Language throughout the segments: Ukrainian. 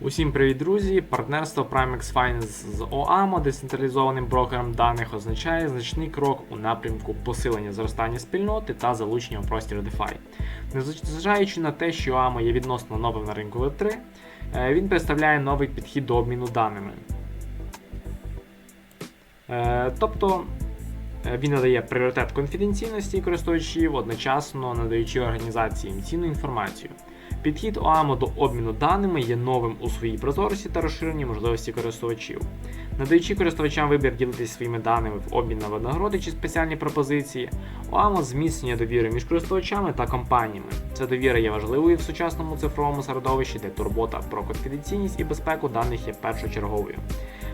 Усім привіт, друзі! Партнерство Primex Finance з OAMO, децентралізованим брокером даних, означає значний крок у напрямку посилення зростання спільноти та залучення у простір DeFi. Незважаючи на те, що OAMO є відносно новим на ринку Web3, е, він представляє новий підхід до обміну даними. Е, Тобто е, він надає пріоритет конфіденційності користувачів, одночасно надаючи організаціям цінну інформацію. Підхід ОАМО до обміну даними є новим у своїй прозорості та розширенні можливості користувачів. Надаючи користувачам вибір ділитися своїми даними в обмін на винагороди чи спеціальні пропозиції, ОАМО зміцнює довіру між користувачами та компаніями. Ця довіра є важливою в сучасному цифровому середовищі, де турбота про конфіденційність і безпеку даних є першочерговою.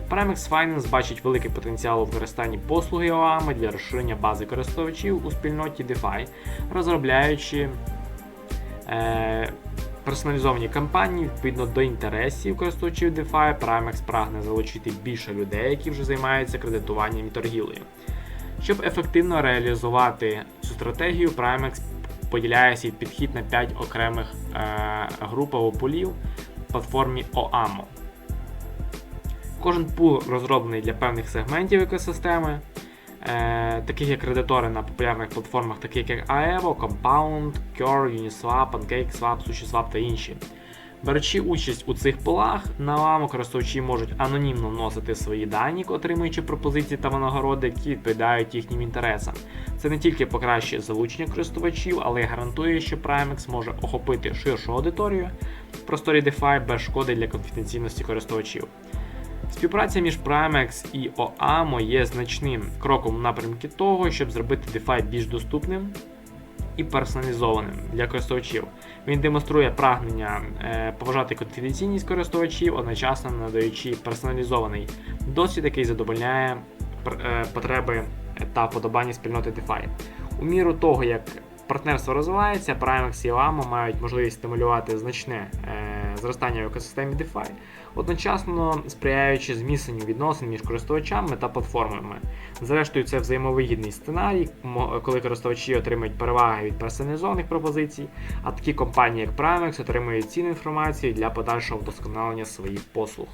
Primex Finance бачить великий потенціал у використанні послуги ОАМи для розширення бази користувачів у спільноті DeFi, розробляючи е, персоналізовані кампанії відповідно до інтересів користувачів DeFi. Primex прагне залучити більше людей, які вже займаються кредитуванням і торгівлею. Щоб ефективно реалізувати цю стратегію, Primex поділяє свій підхід на 5 окремих е, груп або пулів в платформі OAMO. Кожен пул розроблений для певних сегментів екосистеми, таких як кредитори на популярних платформах, таких як Aevo, Compound, Curve, Uniswap, PancakeSwap, SushiSwap та інші. Беручи участь у цих полах, на ламу користувачі можуть анонімно вносити свої дані, отримуючи пропозиції та винагороди, які відповідають їхнім інтересам. Це не тільки покращує залучення користувачів, але й гарантує, що Primex може охопити ширшу аудиторію в просторі DeFi без шкоди для конфіденційності користувачів. Співпраця між Primex і OAMO є значним кроком в напрямку того, щоб зробити DeFi більш доступним і персоналізованим для користувачів. Він демонструє прагнення е, поважати конфіденційність користувачів, одночасно надаючи персоналізований досвід, який задовольняє е, потреби та вподобання спільноти DeFi. У міру того, як партнерство розвивається, Primex і OAMO мають можливість стимулювати значне е, зростання в екосистемі DeFi, одночасно сприяючи зміцненню відносин між користувачами та платформами. Зрештою, це взаємовигідний сценарій, коли користувачі отримують переваги від персоналізованих пропозицій, а такі компанії, як Primex, отримують цінну інформацію для подальшого вдосконалення своїх послуг.